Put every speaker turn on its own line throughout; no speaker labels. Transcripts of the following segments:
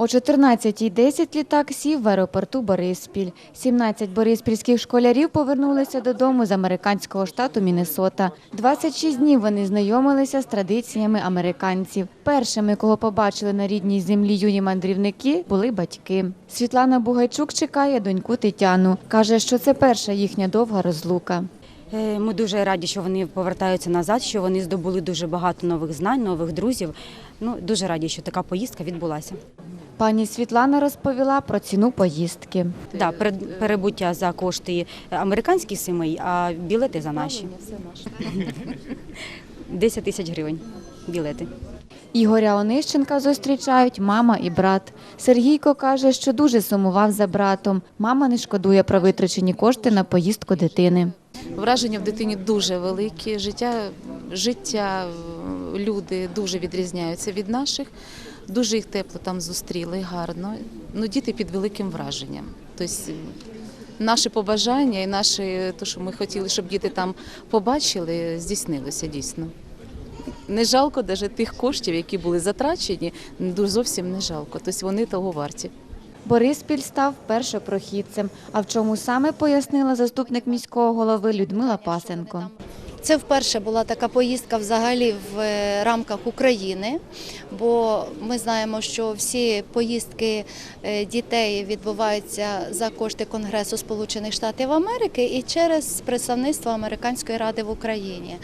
О 14.10 літак сів в аеропорту Бориспіль. 17 бориспільських школярів повернулися додому з американського штату Міннесота. 26 днів вони знайомилися з традиціями американців. Першими, кого побачили на рідній землі юні мандрівники, були батьки. Світлана Бугайчук чекає доньку Тетяну. Каже, що це перша їхня довга розлука.
Е, Ми дуже раді, що вони повертаються назад, що вони здобули дуже багато нових знань, нових друзів. Ну дуже раді, що така поїздка відбулася.
Пані Світлана розповіла про ціну поїздки.
Да, перед- перебуття за кошти американських сімей, а білети за наші. 10 тисяч гривень білети.
Ігоря Онищенка зустрічають мама і брат. Сергійко каже, що дуже сумував за братом. Мама не шкодує про витрачені кошти на поїздку дитини.
Враження в дитині дуже великі. Життя, життя, люди дуже відрізняються від наших. Дуже їх тепло там зустріли, гарно. Ну, діти під великим враженням. Тобто наші побажання і наші, то, що ми хотіли, щоб діти там побачили, здійснилося дійсно. Не жалко навіть тих коштів, які були затрачені, зовсім не жалко. Тобто вони того варті.
Бориспіль став першопрохідцем. А в чому саме пояснила заступник міського голови Людмила Пасенко.
Це вперше була така поїздка взагалі в е, рамках України, бо ми знаємо, що всі поїздки е, дітей відбуваються за кошти Конгресу Сполучених Штатів Америки і через представництво Американської ради в Україні.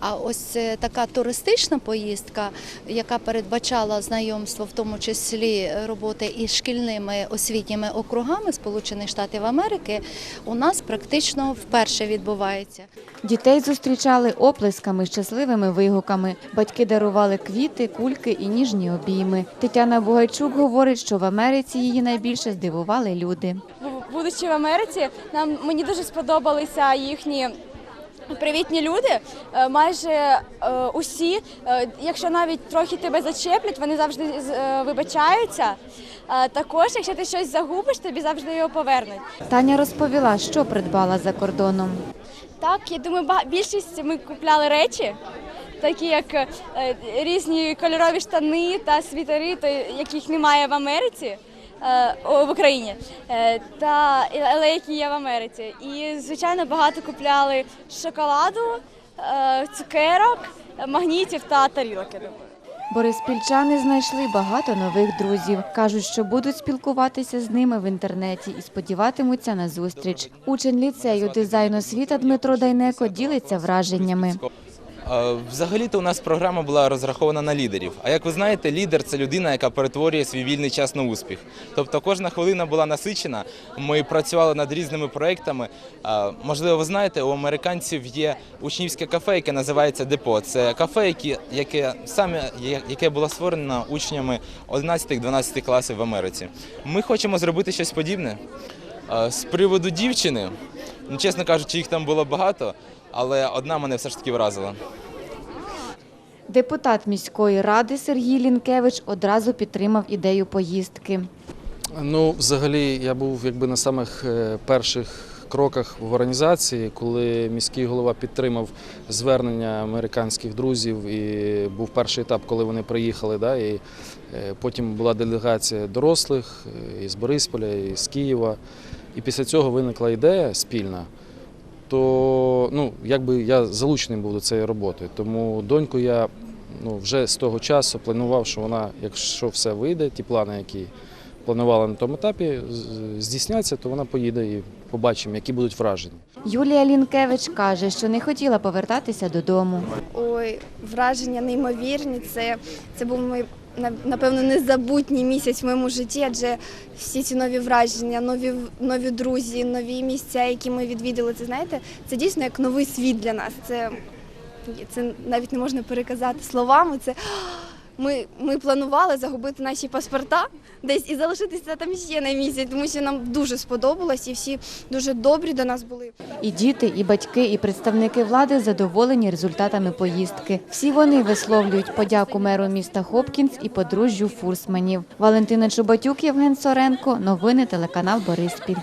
А ось е, така туристична поїздка, яка передбачала знайомство, в тому числі роботи із шкільними освітніми округами Сполучених Штатів Америки, у нас практично вперше відбувається.
Дітей зустрічали оплесками, щасливими вигуками. Батьки дарували квіти, кульки і ніжні обійми. Тетяна Бугайчук говорить, що в Америці її найбільше здивували люди.
Будучи в Америці, нам мені дуже сподобалися їхні. Привітні люди, Е, майже е, усі, е, якщо навіть трохи тебе зачеплять, вони завжди вибачаються. Також, якщо ти щось загубиш, тобі завжди його повернуть.
Таня розповіла, що придбала за кордоном.
Так, я думаю, більшість ми купляли речі, такі як різні кольорові штани та світери, яких немає в Америці. Е, В Україні Е, та але які є в Америці, і звичайно багато купляли шоколаду, е, цукерок, магнітів та думаю.
Бориспільчани знайшли багато нових друзів. Кажуть, що будуть спілкуватися з ними в інтернеті і сподіватимуться на зустріч. Учень ліцею дизайн освіта Дмитро Дайнеко ділиться враженнями.
Взагалі-то у нас програма була розрахована на лідерів. А як ви знаєте, лідер це людина, яка перетворює свій вільний час на успіх. Тобто кожна хвилина була насичена. Ми працювали над різними проектами. Можливо, ви знаєте, у американців є учнівське кафе, яке називається Депо. Це кафе, яке, саме яке було створено учнями 11-12 класів в Америці. Ми хочемо зробити щось подібне. З приводу дівчини, ну чесно кажучи, їх там було багато, але одна мене все ж таки вразила.
Депутат міської ради Сергій Лінкевич одразу підтримав ідею поїздки.
Ну, взагалі, я був якби на самих е, перших кроках в організації, коли міський голова підтримав звернення американських друзів, і був перший етап, коли вони приїхали. Да, і е, потім була делегація дорослих е, із Борисполя, і з Києва. І після цього виникла ідея спільна. То ну, якби я залучений був до цієї роботи. Тому доньку я ну, вже з того часу планував, що вона, якщо все вийде, ті плани, які планувала на тому етапі, здійсняться, то вона поїде і побачимо, які будуть враження.
Юлія Лінкевич каже, що не хотіла повертатися додому.
Ой, враження неймовірні. Це, це був мій, напевно, незабутній місяць в моєму житті, адже всі ці нові враження, нові, нові друзі, нові місця, які ми відвідали, це знаєте, це дійсно як новий світ для нас. Це, це навіть не можна переказати словами. Це ми, ми планували загубити наші паспорта десь і залишитися там ще на місяць, тому що нам дуже сподобалось і всі дуже добрі до нас були.
І діти, і батьки, і представники влади задоволені результатами поїздки. Всі вони висловлюють подяку меру міста Хопкінс і подружжю Фурсманів. Валентина Чубатюк, Євген Соренко. Новини телеканал Бориспіль.